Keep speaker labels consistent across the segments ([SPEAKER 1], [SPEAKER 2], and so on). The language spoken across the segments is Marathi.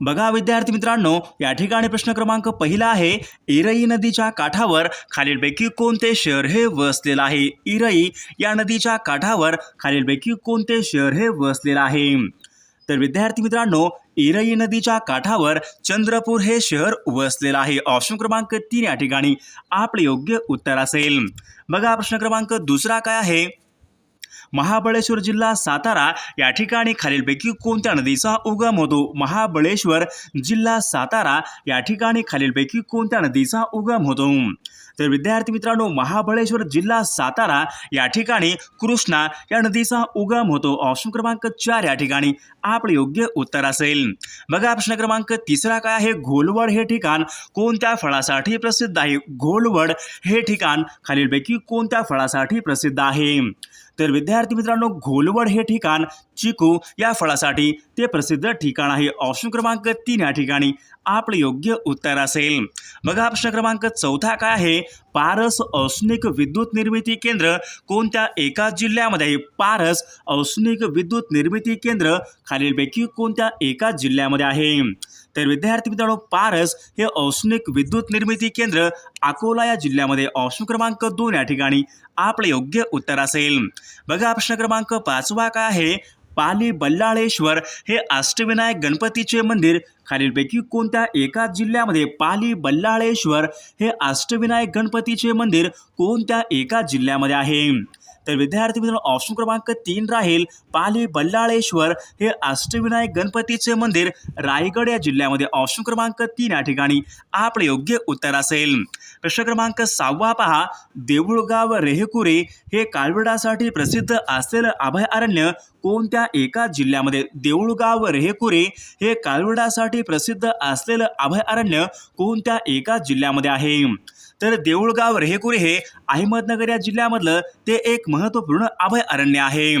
[SPEAKER 1] बघा विद्यार्थी मित्रांनो या ठिकाणी प्रश्न क्रमांक पहिला आहे इरई नदीच्या काठावर खालीलपैकी कोणते शहर हे वसलेलं आहे? इरई या नदीच्या काठावर खालीलपैकी कोणते शहर हे वसलेलं आहे? तर विद्यार्थी मित्रांनो इरई नदीच्या काठावर चंद्रपूर हे शहर वसलेलं आहे. ऑप्शन क्रमांक तीन या ठिकाणी आपले योग्य उत्तर असेल. बघा प्रश्न क्रमांक दुसरा काय आहे? महाबळेश्वर जिल्हा सातारा या ठिकाणी खालीलपैकी कोणत्या नदीचा उगम होतो? महाबळेश्वर जिल्हा सातारा या ठिकाणी खालीलपैकी कोणत्या नदीचा उगम होतो? तर विद्यार्थी मित्रांनो, महाबळेश्वर जिल्हा सातारा या ठिकाणी कृष्णा या नदीचा उगम होतो. ऑप्शन क्रमांक चार या ठिकाणी आपले योग्य उत्तर बघा, प्रश्न क्रमांक तिसरा काय आहे? घोलवड हे ठिकाण कोणत्या फळासाठी प्रसिद्ध आहे? घोलवड हे ठिकाण खालीलपैकी कोणत्या फळासाठी प्रसिद्ध आहे? तर विद्यार्थी मित्रांनो घोलवड हे ठिकाण चिकू या फळासाठी ते प्रसिद्ध ठिकाण आहे. ऑप्शन क्रमांक तीन या ठिकाणी आपलं योग्य उत्तर असेल. बघा प्रश्न क्रमांक चौथा काय आहे? पारस औष्णिक विद्युत निर्मिती केंद्र कोणत्या एका जिल्ह्यामध्ये आहे? पारस औष्णिक विद्युत निर्मिती केंद्र खालीलपैकी कोणत्या एका जिल्ह्यामध्ये आहे? तर विद्यार्थी मित्रांनो पारस हे औष्णिक विद्युत निर्मिती केंद्र अकोला या जिल्ह्यामध्ये ऑप्शन क्रमांक दोन या ठिकाणी आपले योग्य उत्तर असेल. बघा प्रश्न क्रमांक पाचवा काय आहे? पाली बल्लाळेश्वर हे अष्टविनायक गणपतीचे मंदिर. खालीलपैकी कोणत्या एका जिल्ह्यामध्ये पाली बल्लाळेश्वर हे अष्टविनायक गणपतीचे मंदिर कोणत्या एका जिल्ह्यामध्ये आहे? तर विद्यार्थी मित्रांनो ऑप्शन क्रमांक तीन राहील पाली बल्लाळेश्वर. हे अष्टविनायक गणपतीचे मंदिर रायगड या जिल्ह्यामध्ये ऑप्शन क्रमांक तीन या ठिकाणी आपले योग्य उत्तर असेल. प्रश्न क्रमांक सहावा पहा. देऊळगाव रेहकुरे हे कालविडासाठी प्रसिद्ध असलेलं अभयारण्य कोणत्या एका जिल्ह्यामध्ये? देऊळगाव रेहकुरे हे कालविडासाठी प्रसिद्ध असलेलं अभयारण्य कोणत्या एका जिल्ह्यामध्ये आहे? तर देऊळगाव रेहेकुरे हे अहमदनगर या जिल्ह्यामधलं ते एक महत्त्वपूर्ण अभयारण्य आहे.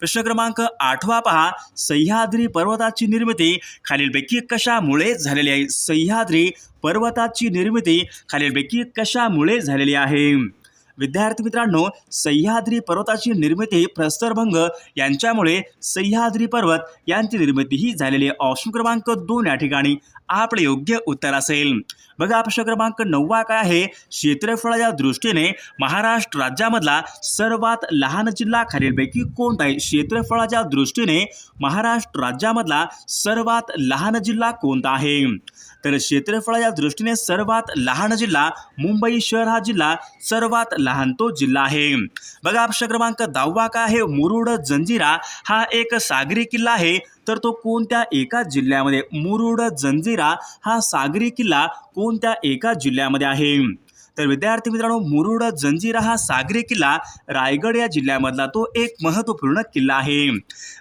[SPEAKER 1] प्रश्न क्रमांक आठवा पहा. सह्याद्री पर्वताची निर्मिती खालीलपैकी कशामुळे झालेली आहे? सह्याद्री पर्वताची निर्मिती खालीलपैकी कशामुळे झालेली आहे? विद्यार्थी मित्रांनो सह्याद्री पर्वताची निर्मिती प्रस्तरभंग यांच्यामुळे सह्याद्री पर्वत यांची निर्मिती ही झालेली आहे. ऑप्शन क्रमांक दोन या ठिकाणी. आपले योग्य उत्तर असेल. बघा प्रश्न क्रमांक नववा काय आहे? क्षेत्रफळाच्या दृष्टीने महाराष्ट्र राज्यामधला सर्वात लहान जिल्हा खालीलपैकी कोणता आहे? क्षेत्रफळाच्या दृष्टीने महाराष्ट्र राज्यामधला सर्वात लहान जिल्हा कोणता आहे? तर क्षेत्रफळाच्या दृष्टीने सर्वात लहान जिल्हा मुंबई शहर हा जिल्हा सर्वात लहान तो जिल्हा आहे. बघा प्रश्न क्रमांक दहावा काय आहे? मुरुड जंजिरा हा एक सागरी किल्ला आहे. तर तो कोणत्या एका जिल्ह्यामध्ये? मुरुड जंजिरा हा सागरी किल्ला कोणत्या एका जिल्ह्यामध्ये आहे? तर विद्यार्थी मित्रांनो मुरुड जंजिरा हा सागरी किल्ला रायगड या जिल्ह्यामधला तो एक महत्त्वपूर्ण किल्ला आहे.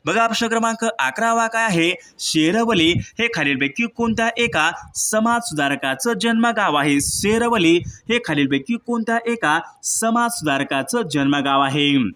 [SPEAKER 1] बघा प्रश्न क्रमांक अकरावा काय आहे? शेरवली हे खालीलपैकी कोणत्या एका समाज सुधारकाचं जन्मगाव आहे? शेरवली हे खालीलपैकी कोणत्या एका समाज सुधारकाचं जन्मगाव आहे?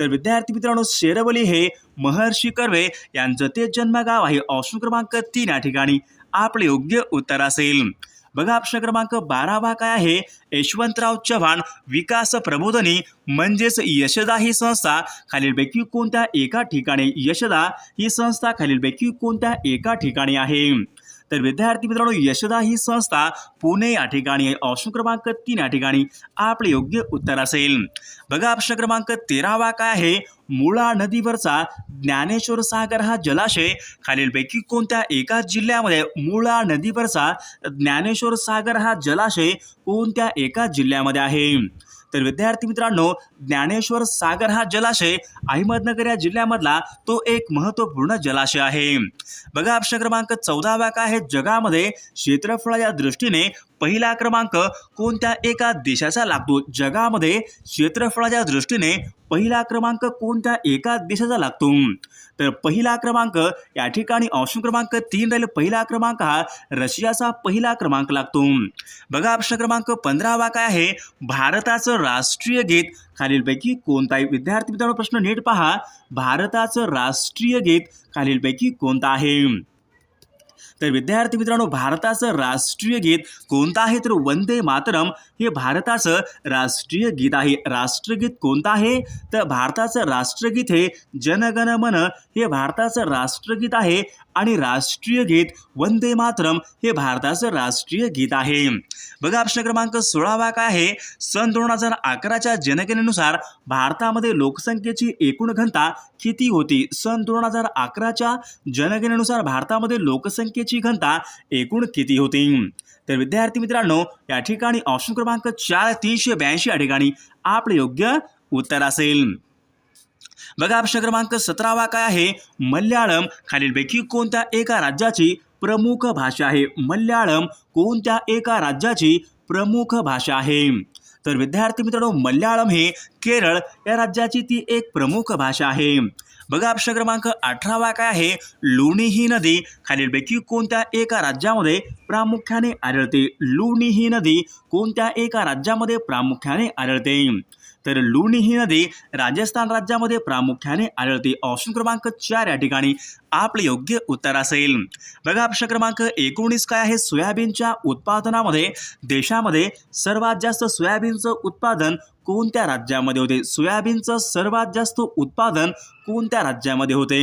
[SPEAKER 1] तर विद्यार्थी मित्रांनो शेरवली हे महर्षी कर्वे यांचं ते जन्मगाव आहे. ऑप्शन क्रमांक तीन या ठिकाणी. आपले योग्य उत्तर असेल. बघा प्रश्न क्रमांक बारावा काय आहे? यशवंतराव चव्हाण विकास प्रबोधनी म्हणजेच यशदा ही संस्था. खालीलपैकी कोणत्या एका ठिकाणी? यशदा ही संस्था खालीलपैकी कोणत्या एका ठिकाणी आहे? तर विद्यार्थी मित्रांनो यशदा ही संस्था पुणे या ठिकाणी ऑप्शन क्रमांक तीन या ठिकाणी आपले योग्य उत्तर असेल. बघा ऑप्शन क्रमांक तेरावा काय आहे? मुळा नदीवरचा ज्ञानेश्वर सागर हा जलाशय. खालीलपैकी कोणत्या एका जिल्ह्यामध्ये मुळा नदीवरचा ज्ञानेश्वर सागर हा जलाशय कोणत्या एका जिल्ह्यामध्ये आहे? तर विद्यार्थी मित्रांनो ज्ञानेश्वर सागर हा जलाशय अहमदनगर या जिल्ह्यामधला तो एक महत्त्वपूर्ण जलाशय आहे. बघा प्रश्न क्रमांक चौदावा काय आहे? जगामध्ये क्षेत्रफळाच्या दृष्टीने पहिला क्रमांक कोणत्या एका देशाचा लागतो? जगामध्ये क्षेत्रफळाच्या दृष्टीने पहिला क्रमांक कोणत्या एका देशाचा लागतो? तर पहिला क्रमांक या ठिकाणी ऑप्शन क्रमांक तीन राहील. पहिला क्रमांक हा रशियाचा पहिला क्रमांक लागतो. बघा ऑप्शन क्रमांक पंधरावा काय आहे? भारताचं राष्ट्रीय गीत. खालीलपैकी कोणताही विद्यार्थी मित्रांनो प्रश्न नीट पहा. भारताचं राष्ट्रीय गीत खालीलपैकी कोणतं आहे? तर विद्यार्थी मित्रांनो भारताचं राष्ट्रीय गीत कोणतं आहे तर वंदे मातरम हे भारताचं राष्ट्रीय गीत आहे. राष्ट्रगीत कोणतं आहे? तर भारताचं राष्ट्रगीत हे जनगण मन हे भारताचं राष्ट्रगीत आहे. आणि राष्ट्रीय गीत वंदे मातरम हे भारताचं राष्ट्रीय गीत आहे. बघा प्रश्न क्रमांक सोळावा काय आहे? सन दोन हजार अकराच्या जनगणनेनुसार भारतामध्ये लोकसंख्येची एकूण घनता किती होती? सन दोन हजार अकराच्या जनगणनेनुसार भारतामध्ये लोकसंख्येची घनता एकूण किती होती? तर विद्यार्थी मित्रांनो या ठिकाणी ऑप्शन क्रमांक चार तीनशे ब्याऐंशी या ठिकाणी आपले योग्य उत्तर असेल. बघा प्रश्न क्रमांक सतरावा काय आहे? मल्याळम खालीलपैकी कोणत्या एका राज्याची प्रमुख भाषा आहे? मल्याळम कोणत्या एका राज्याची प्रमुख भाषा आहे? तर विद्यार्थी मित्रांनो मल्याळम हे केरळ या राज्याची ती एक प्रमुख भाषा आहे. बघा प्रश्न क्रमांक अठरावा काय आहे? लुणी ही नदी खालीलपैकी कोणत्या एका राज्यामध्ये प्रामुख्याने आढळते? लुणी ही नदी कोणत्या एका राज्यामध्ये प्रामुख्याने आढळते? तर लुणी ही नदी राजस्थान राज्यामध्ये प्रामुख्याने आढळते. ऑप्शन क्रमांक चार या ठिकाणी आपले योग्य उत्तर असेल. बघा प्रश्न क्रमांक एकोणीस काय आहे? सोयाबीनच्या उत्पादनामध्ये देशामध्ये सर्वात जास्त सोयाबीनचं उत्पादन कोणत्या राज्यामध्ये होते? सोयाबीनचं सर्वात जास्त उत्पादन कोणत्या राज्यामध्ये होते?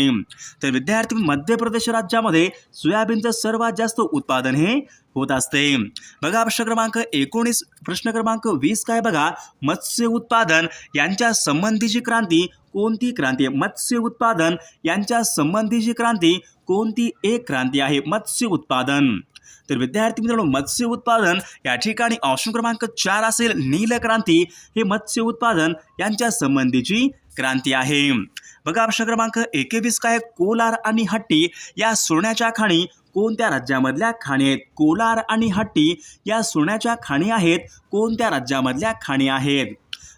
[SPEAKER 1] तर विद्यार्थी मध्य प्रदेश राज्यामध्ये सोयाबीनचं सर्वात जास्त उत्पादन हे होत असते. बघा प्रश्न क्रमांक एकोणीस प्रश्न क्रमांक वीस काय बघा मत्स्य उत्पादन यांच्या संबंधीची क्रांती कोणती क्रांती आहे? मत्स्य उत्पादन. यांच्या संबंधीची क्रांती कोणती? एक क्रांती आहे मत्स्य उत्पादन. तर विद्यार्थी मित्रांनो मत्स्य उत्पादन या ठिकाणी ऑप्शन क्रमांक चार असेल नील क्रांती. हे मत्स्य उत्पादन यांच्या संबंधीची क्रांती आहे. बघा ऑप्शन क्रमांक एकवीस काय कोलार आणि हट्टी या सोन्याच्या खाणी कोणत्या राज्यामधल्या खाणी आहेत? कोलार आणि हट्टी या सोन्याच्या खाणी आहेत. कोणत्या राज्यामधल्या खाणी आहेत?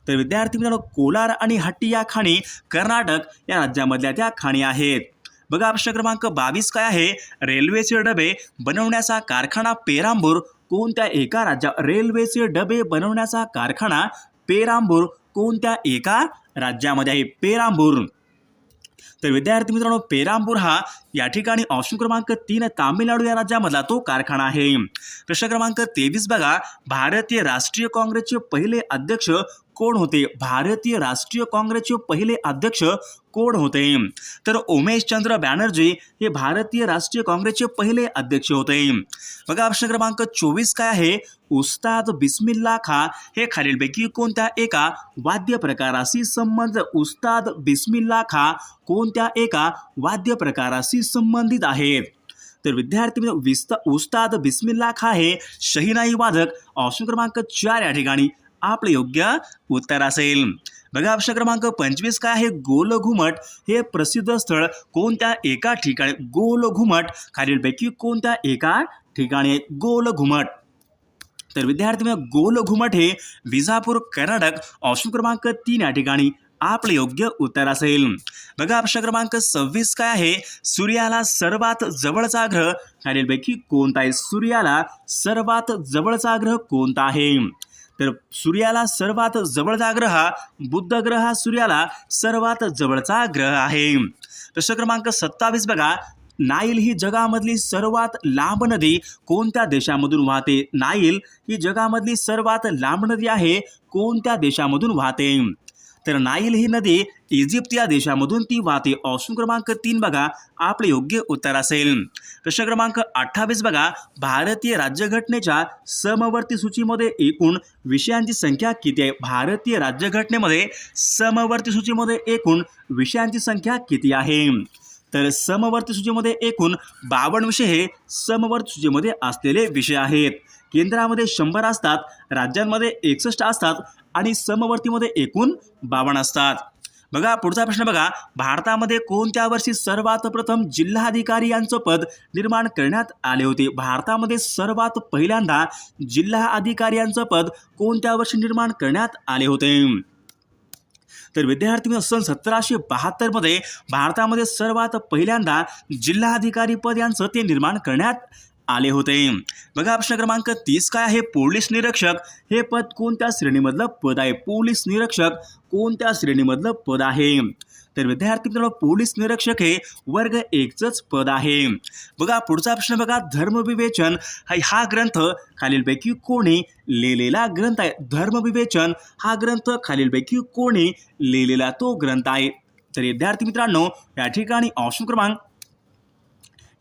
[SPEAKER 1] तर विद्यार्थी मित्रांनो कोलार आणि हट्टी या खाणी कर्नाटक या राज्यामधल्या त्या खाणी आहेत. बघा प्रश्न क्रमांक बावीस काय आहे? रेल्वेचे डबे बनवण्याचा कारखाना पेरांबूर. कोणत्या एका राज्या रेल्वेचे डबे बनवण्याचा कारखाना पेरांबूर? कोणत्या एका राज्यामध्ये आहे? पेरांबूर. तर विद्यार्थी मित्रांनो पेरांबूर हा या ठिकाणी ऑप्शन क्रमांक तीन तामिळनाडू या राज्यामधला तो कारखाना आहे. प्रश्न क्रमांक तेवीस बघा. भारतीय राष्ट्रीय काँग्रेसचे पहिले अध्यक्ष कोण होते? भारतीय राष्ट्रीय काँग्रेसचे पहिले अध्यक्ष कोण होते? तर उमेश चंद्र बॅनर्जी हे भारतीय राष्ट्रीय काँग्रेसचे पहिले अध्यक्ष होते. बघा प्रश्न क्रमांक चोवीस काय आहे? उस्ताद बिस्मिल्ला खा हे खालीलपैकी कोणत्या एका वाद्य प्रकाराशी संबंध उस्ताद बिस्मिल्ला खा कोणत्या एका वाद्य प्रकाराशी संबंधित आहेत? तर विद्यार्थी मित्र विस्ता उस्ताद बिस्मिल्ला खा हे शहीनाई वादक. ऑप्शन क्रमांक चार या ठिकाणी. आपलं योग्य उत्तर असेल. बघा प्रश्न क्रमांक पंचवीस काय आहे? गोल घुमट हे प्रसिद्ध स्थळ कोणत्या एका ठिकाणी? गोल घुमट खालीलपैकी कोणत्या एका ठिकाणी? आहे गोल घुमट तर विद्यार्थी मित्र, गोल घुमट हे विजापूर कर्नाटक ऑप्शन क्रमांक तीन या ठिकाणी आपलं योग्य उत्तर असेल. बघा प्रश्न क्रमांक सव्वीस काय आहे? सूर्याला सर्वात जवळचा ग्रह. खालीलपैकी कोणता आहे? सूर्याला सर्वात जवळचा ग्रह कोणता आहे? तर सूर्याला सर्वात जवळचा ग्रह हा बुद्ध ग्रह हा सूर्याला सर्वात जवळचा ग्रह आहे. प्रश्न क्रमांक सत्तावीस बघा. नाईल ही जगामधली सर्वात लांब नदी कोणत्या देशामधून वाहते? नाईल ही जगामधली सर्वात लांब नदी आहे कोणत्या देशामधून वाहते? तर नाईल ही नदी इजिप्त या देशामधून ती वाहते. ऑप्शन क्रमांक तीन बघा. आपले योग्य उत्तर असेल. प्रश्न क्रमांक अठ्ठावीस बघा. भारतीय राज्यघटनेच्या समवर्ती सूचीमध्ये एकूण विषयांची संख्या किती आहे? भारतीय राज्यघटनेमध्ये समवर्ती सूचीमध्ये एकूण विषयांची संख्या किती आहे? तर समवर्ती सूचीमध्ये एकूण बावन्न विषय हे समवर्ती सूचीमध्ये असलेले विषय आहेत. केंद्रामध्ये शंभर असतात राज्यांमध्ये एकसष्ट असतात आणि समवर्तीमध्ये एकूण बावन्न असतात. बघा पुढचा प्रश्न बघा. भारतामध्ये कोणत्या वर्षी सर्वात प्रथम जिल्हाधिकारी यांचं पद निर्माण करण्यात आले होते? भारतामध्ये सर्वात पहिल्यांदा जिल्हा अधिकारी यांचं पद कोणत्या वर्षी निर्माण करण्यात आले होते? तर विद्यार्थी सन सतराशे बहात्तरमध्ये भारतामध्ये सर्वात पहिल्यांदा जिल्हाधिकारी पद यांचं ते निर्माण करण्यात आले होते. बघा प्रश्न क्रमांक तीस काय आहे? पोलीस निरीक्षक. हे पद कोणत्या श्रेणीमधलं पद आहे? पोलीस निरीक्षक कोणत्या श्रेणीमधलं पद आहे? तर विद्यार्थी मित्रांनो पोलीस निरीक्षक हे वर्ग एकचंच पद आहे. बघा पुढचा प्रश्न बघा. धर्मविवेचन हा हा ग्रंथ खालीलपैकी कोणी लिहिलेला ग्रंथ आहे? धर्मविवेचन हा ग्रंथ खालीलपैकी कोणी लिहिलेला तो ग्रंथ आहे? तर विद्यार्थी मित्रांनो या ठिकाणी ऑप्शन क्रमांक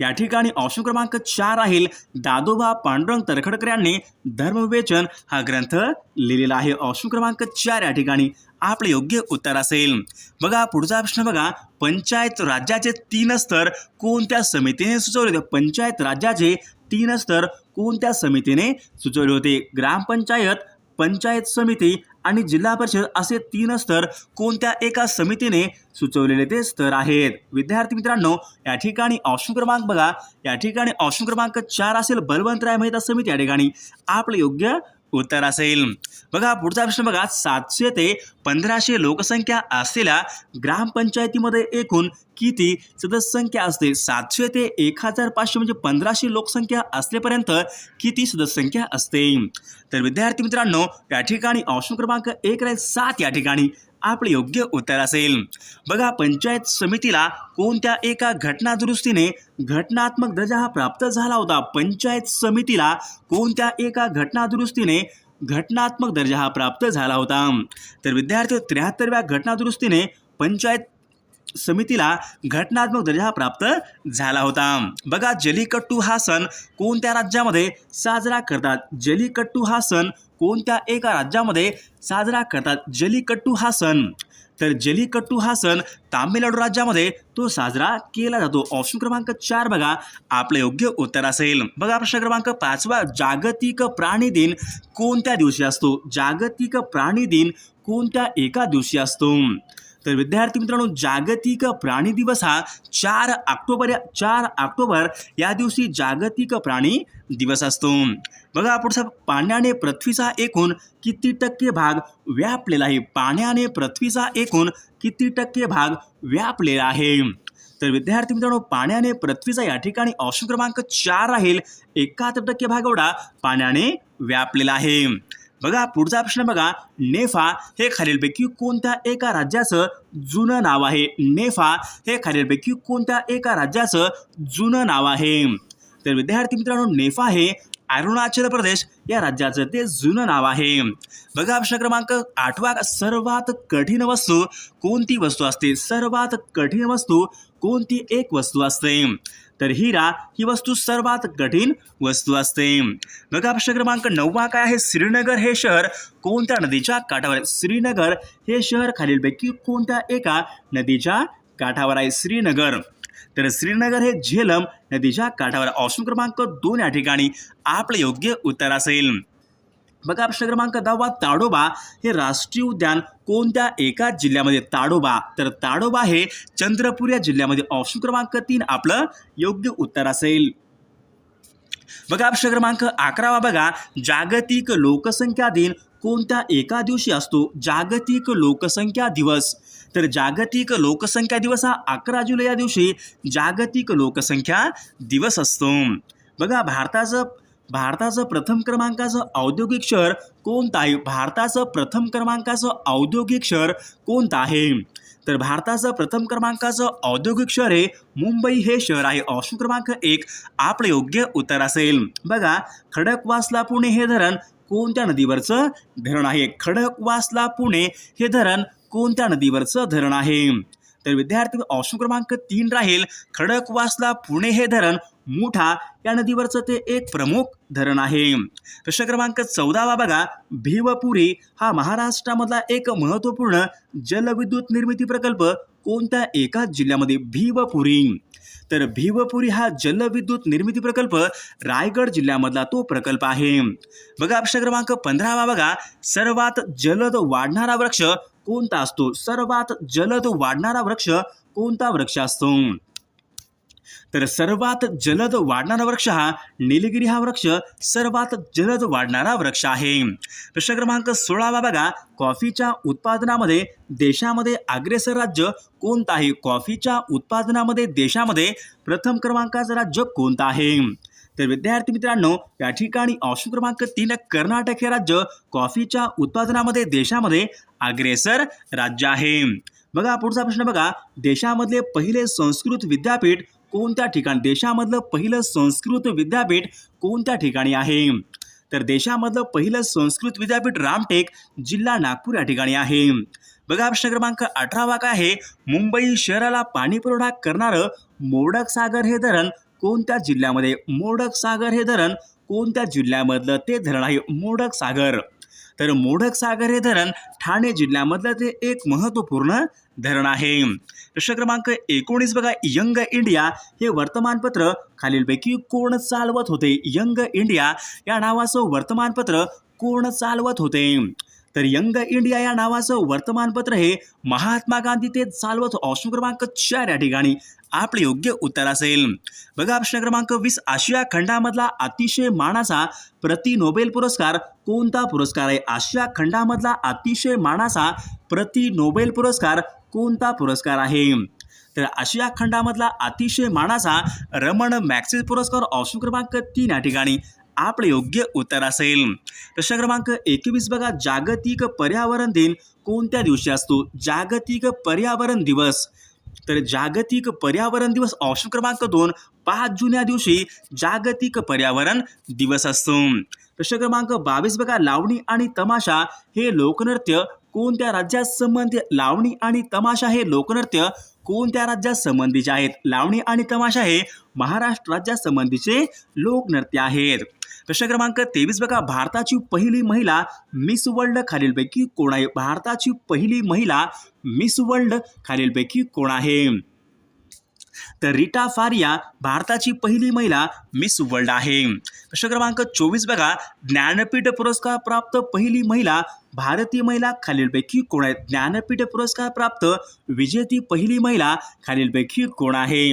[SPEAKER 1] या ठिकाणी ऑप्शन क्रमांक चार राहील दादोबा पांडुरंग तरखडकर यांनी धर्मविवेचन हा ग्रंथ लिहिलेला आहे. ऑप्शन क्रमांक चार या ठिकाणी आपलं योग्य उत्तर असेल. बघा पुढचा प्रश्न बघा. पंचायत राज्याचे तीन स्तर कोणत्या समितीने सुचवले होते? पंचायत राज्याचे तीन स्तर कोणत्या समितीने सुचवले होते? ग्रामपंचायत पंचायत समिती आणि जिल्हा परिषद असे तीन स्तर कोणत्या एका समितीने सुचवलेले ते स्तर आहेत. विद्यार्थी मित्रांनो या ठिकाणी ऑप्शन क्रमांक बघा. या ठिकाणी ऑप्शन क्रमांक चार असेल बलवंतराय मेहता समिती. या ठिकाणी आपलं योग्य उत्तर असेल. बघा पुढचा प्रश्न बघा. सातशे ते पंधराशे लोकसंख्या असलेल्या ग्रामपंचायतीमध्ये एकूण किती सदस्य संख्या असते? सातशे ते एक हजार पाचशे म्हणजे पंधराशे लोकसंख्या असलेपर्यंत किती सदस्य संख्या असते? तर विद्यार्थी मित्रांनो या ठिकाणी ऑप्शन क्रमांक एक राहील सात या ठिकाणी. आपले योग्य उत्तर असेल. बघा पंचायत समितीला कोणत्या एका घटना दुरुस्तीने घटनात्मक दर्जा हा प्राप्त झाला होता? पंचायत समितीला कोणत्या एका घटना दुरुस्तीने घटनात्मक दर्जा हा प्राप्त झाला होता? तर विद्यार्थी त्र्याहत्तरव्या घटना दुरुस्तीने पंचायत समितीला घटनात्मक दर्जा प्राप्त झाला होता. बघा जलीकट्टू हा सण कोणत्या राज्यामध्ये साजरा करतात? जलीकट्टू हा सण कोणत्या एका राज्यामध्ये साजरा करतात? जलीकट्टू हा सण. तर जलीकट्टू हा सण तामिळनाडू राज्यामध्ये तो साजरा केला जातो. ऑप्शन क्रमांक चार बघा. आपलं योग्य उत्तर असेल. बघा प्रश्न क्रमांक पाचवा. जागतिक प्राणी दिन कोणत्या दिवशी असतो? जागतिक प्राणी दिन कोणत्या एका दिवशी असतो? तर विद्यार्थी मित्रांनो जागतिक प्राणी दिवस हा चार ऑक्टोबर या चार ऑक्टोबर या दिवशी जागतिक प्राणी दिवस असतो. बघा पुढचा पाण्याने पृथ्वीचा एकूण किती टक्के भाग व्यापलेला आहे? पाण्याने पृथ्वीचा एकूण किती टक्के भाग व्यापलेला आहे? तर विद्यार्थी मित्रांनो पाण्याने पृथ्वीचा या ठिकाणी ऑप्शन क्रमांक चार राहील. एकाहत्तर टक्के भाग एवढा पाण्याने व्यापलेला आहे. बघा पुढचा प्रश्न बघा. नेफा हे खालीलपैकी कोणत्या एका राज्याचं जुनं नाव आहे? नेफा हे खालीलपैकी कोणत्या एका राज्याचं जुनं नाव आहे? तर विद्यार्थी मित्रांनो नेफा हे अरुणाचल प्रदेश या राज्याचं ते जुनं नाव आहे. बघा प्रश्न क्रमांक आठवा. सर्वात कठीण वस्तू कोणती वस्तू असते? सर्वात कठीण वस्तू कोणती एक वस्तू असते? तर हिरा ही वस्तू सर्वात कठीण वस्तू असते. बघा प्रश्न क्रमांक नववा काय आहे? श्रीनगर हे शहर कोणत्या नदीच्या काठावर आहे? श्रीनगर हे शहर खालीलपैकी कोणत्या एका नदीच्या काठावर आहे? श्रीनगर. तर श्रीनगर हे झेलम नदीच्या काठावर ऑप्शन क्रमांक दोन या ठिकाणी आपलं योग्य उत्तर असेल. बघा प्रश्न क्रमांक दहावा ताडोबा हे राष्ट्रीय उद्यान कोणत्या एका जिल्ह्यामध्ये? ताडोबा. तर ताडोबा हे चंद्रपूर या जिल्ह्यामध्ये. ऑप्शन क्रमांक तीन आपलं योग्य उत्तर असेल. बघा प्रश्न क्रमांक अकरावा बघा. जागतिक लोकसंख्या दिन कोणत्या एका दिवशी असतो? जागतिक लोकसंख्या दिवस. तर जागतिक लोकसंख्या दिवस हा अकरा जुलै या दिवशी जागतिक लोकसंख्या दिवस असतो. बघा भारताचं भारताचं प्रथम क्रमांकाचं औद्योगिक शहर कोणतं आहे? भारताचं प्रथम क्रमांकाचं औद्योगिक शहर कोणतं आहे? तर भारताचं प्रथम क्रमांकाचं औद्योगिक शहर हे मुंबई हे शहर आहे. ऑप्शन क्रमांक एक आपलं योग्य उत्तर असेल. बघा खडकवासला पुणे हे धरण कोणत्या नदीवरचं धरण आहे? खडकवासला पुणे हे धरण कोणत्या नदीवरचं धरण आहे? तर विद्यार्थी ऑप्शन क्रमांक तीन राहील. खडकवासला पुणे हे धरण. मुठा या नदीवरचं ते एक प्रमुख धरण आहे. प्रश्न क्रमांक चौदावा बघा. भिवपुरी हा महाराष्ट्रामधला एक महत्त्वपूर्ण जलविद्युत निर्मिती प्रकल्प कोणत्या एका जिल्ह्यामध्ये? भीवपुरी. तर भिवपुरी हा जलविद्युत निर्मिती प्रकल्प रायगड जिल्ह्यामधला तो प्रकल्प आहे. बघा प्रश्न क्रमांक पंधरावा बघा. सर्वात जलद वाढणारा वृक्ष कोणता असतो? सर्वात जलद वाढणारा वृक्ष कोणता वृक्ष असतो? तर सर्वात जलद वाढणारा वृक्ष हा निलगिरी हा वृक्ष. सर्वात जलद वाढणारा वृक्ष आहे. प्रश्न क्रमांक सोळावा बघा. कॉफीच्या उत्पादनामध्ये देशामध्ये अग्रेसर राज्य कोणतं आहे? कॉफीच्या उत्पादनामध्ये देशामध्ये प्रथम क्रमांकाचं राज्य कोणतं आहे? तर विद्यार्थी मित्रांनो या ठिकाणी ऑप्शन क्रमांक तीन कर्नाटक हे राज्य कॉफीच्या उत्पादनामध्ये देशामध्ये अग्रेसर राज्य आहे. बघा पुढचा प्रश्न बघा. देशामधले पहिले संस्कृत विद्यापीठ कोणत्या ठिकाणी? देशामधलं पहिलं संस्कृत विद्यापीठ कोणत्या ठिकाणी आहे? तर देशामधलं पहिलं संस्कृत विद्यापीठ रामटेक जिल्हा नागपूर या ठिकाणी आहे. बघा प्रश्न क्रमांक अठरावा काय आहे? मुंबई शहराला पाणी पुरवठा करणारं मोडक सागर हे धरण कोणत्या जिल्ह्यामध्ये मोडक सागर हे धरण कोणत्या जिल्ह्यामधलं ते धरण आहे मोडक सागर? तर मोडक सागर हे धरण ठाणे जिल्ह्यामधलं ते एक महत्त्वपूर्ण धरण आहे. प्रश्न क्रमांक एकोणीस बघा यंग इंडिया हे वर्तमानपत्र खालीलपैकी कोण चालवत होते? यंग इंडिया या नावाचं वर्तमानपत्र कोण चालवत होते? तर यंग इंडिया या नावाचं वर्तमानपत्र हे महात्मा गांधी ते चालवत ऑप्शन क्रमांक चार या ठिकाणी. आपले योग्य उत्तर असेल. बघा प्रश्न क्रमांक वीस आशिया खंडामधला अतिशय मानाचा प्रति नोबेल पुरस्कार कोणता पुरस्कार आहे? आशिया खंडामधला अतिशय मानाचा प्रति नोबेल पुरस्कार कोणता पुरस्कार आहे? तर आशिया खंडामधला अतिशय मानाचा रमण मॅक्सिस पुरस्कार ऑप्शन क्रमांक तीन या ठिकाणी आपले योग्य उत्तर असेल. प्रश्न क्रमांक एकवीस बघा जागतिक पर्यावरण दिन कोणत्या दिवशी असतो? जागतिक पर्यावरण दिवस. तर जागतिक पर्यावरण दिवस ऑप्शन क्रमांक दोन पाच जून या दिवशी जागतिक पर्यावरण दिवस असतो. प्रश्न क्रमांक बावीस बघा लावणी आणि तमाशा हे लोकनृत्य कोणत्या राज्यात संबंधित लावणी आणि तमाशा हे लोकनृत्य कोणत्या राज्यात संबंधीचे आहेत? लावणी आणि तमाशा हे महाराष्ट्र राज्यात संबंधीचे लोकनृत्य आहेत. प्रश्न क्रमांक तेवीस बघा. भारताची पहिली महिला मिस वर्ल्ड खालीलपैकी कोण आहे? भारताची पहिली महिला मिस वर्ल्ड खालीलपैकी कोण आहे? तर रिटा फारिया भारताची पहिली महिला मिस वर्ल्ड आहे. प्रश्न क्रमांक चोवीस बघा. ज्ञानपीठ पुरस्कार प्राप्त पहिली महिला भारतीय महिला खालीलपैकी कोण आहे? ज्ञानपीठ पुरस्कार प्राप्त विजेती पहिली महिला खालीलपैकी कोण आहे?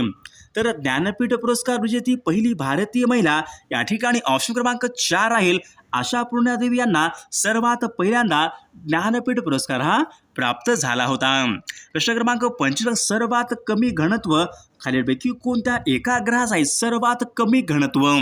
[SPEAKER 1] तर ज्ञानपीठ पुरस्कार विजेती पहिली भारतीय महिला या ठिकाणी ऑप्शन क्रमांक चार राहील. आशा पूर्णादेवी यांना सर्वात पहिल्यांदा ज्ञानपीठ पुरस्कार हा प्राप्त झाला होता. प्रश्न क्रमांक पंचवीस सर्वात कमी घनत्व. खालीलपैकी कोणत्या एका ग्रहास आहे सर्वात कमी घनत्व?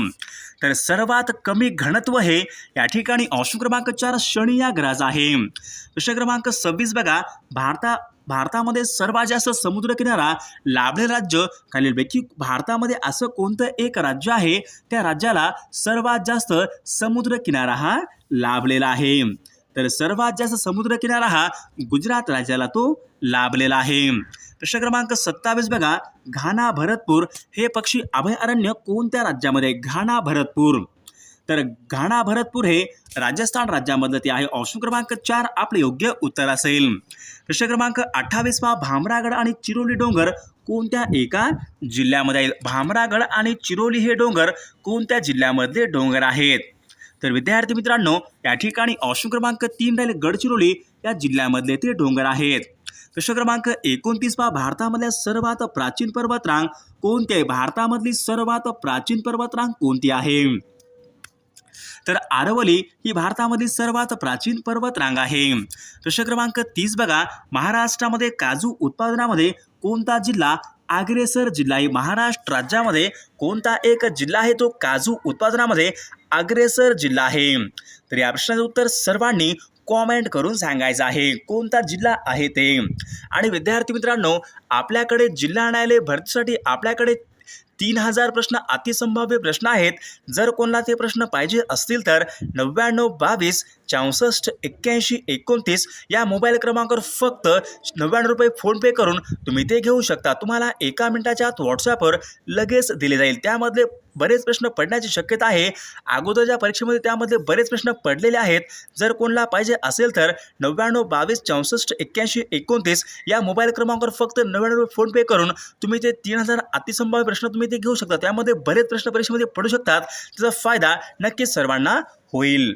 [SPEAKER 1] तर सर्वात कमी घनत्व हे या ठिकाणी ऑप्शन क्रमांक चार शनी या ग्रहाचा आहे. प्रश्न क्रमांक सव्वीस बघा. भारता भारतामध्ये सर्वात जास्त समुद्रकिनारा लाभलेलं राज्य खालीलपैकी भारतामध्ये असं कोणतं एक राज्य आहे? त्या राज्याला सर्वात जास्त समुद्रकिनारा हा लाभलेला आहे. तर सर्वात जास्त समुद्रकिनारा हा गुजरात राज्याला तो लाभलेला आहे. प्रश्न क्रमांक सत्तावीस बघा. घाना भरतपूर हे पक्षी अभयारण्य कोणत्या राज्यामध्ये? घाना भरतपूर. तर घाणा भरतपूर हे राजस्थान राज्यामधलं ते आहे. ऑप्शन क्रमांक चार आपले योग्य उत्तर असेल. प्रश्न क्रमांक अठ्ठावीस भामरागड आणि चिरोली डोंगर कोणत्या एका जिल्ह्यामध्ये आहेत? भामरागड आणि चिरोली हे डोंगर कोणत्या जिल्ह्यामधले डोंगर आहेत? तर विद्यार्थी मित्रांनो या ठिकाणी ऑप्शन क्रमांक तीन राहिले गडचिरोली. या जिल्ह्यामधले ते डोंगर आहेत. प्रश्न क्रमांक एकोणतीस भारतामधल्या सर्वात प्राचीन पर्वतरांग कोणती आहे? भारतामधली सर्वात प्राचीन पर्वतरांग कोणती आहे? तर आरवली ही भारतामधील सर्वात प्राचीन पर्वतरांग आहे. प्रश्न क्रमांक तीस बघा. महाराष्ट्रामध्ये काजू उत्पादनामध्ये कोणता जिल्हा अग्रेसर जिल्हा आहे? महाराष्ट्र राज्यामध्ये कोणता एक जिल्हा आहे? तो काजू उत्पादनामध्ये अग्रेसर जिल्हा आहे. तर या प्रश्नाचं उत्तर सर्वांनी कॉमेंट करून सांगायचं आहे. कोणता जिल्हा आहे ते? आणि विद्यार्थी मित्रांनो आपल्याकडे जिल्हा न्यायालय भरतीसाठी आपल्याकडे तीन हजार प्रश्न अतिसंभाव्य प्रश्न आहेत. जर कोणाला ते प्रश्न पाहिजे असतील तर नव्याण्णव बावीस चौसष्ट एक्क्याऐंशी एकोणतीस या मोबाईल क्रमांकावर फक्त नव्याण्णव रुपये फोनपे करून तुम्ही ते घेऊ शकता. तुम्हाला एका मिनिटाच्या आत व्हॉट्सॲपवर लगेच दिले जाईल. त्यामधले बरेच प्रश्न पडण्याची शक्यता आहे. अगोदरच्या परीक्षेमध्ये त्यामध्ये बरेच प्रश्न पडलेले आहेत जर कोणाला पाहिजे असेल तर नव्याण्णव बावीस चौसष्ट एक्क्याऐंशी एकोणतीस या मोबाईल क्रमांकावर फक्त नव्याण्णव रुपये फोनपे करून तुम्ही ते तीन हजार अतिसंभाव्य प्रश्न तुम्ही ते घेऊ शकता. त्यामध्ये बरेच प्रश्न परीक्षेमध्ये पडू शकतात. त्याचा फायदा नक्कीच सर्वांना होईल.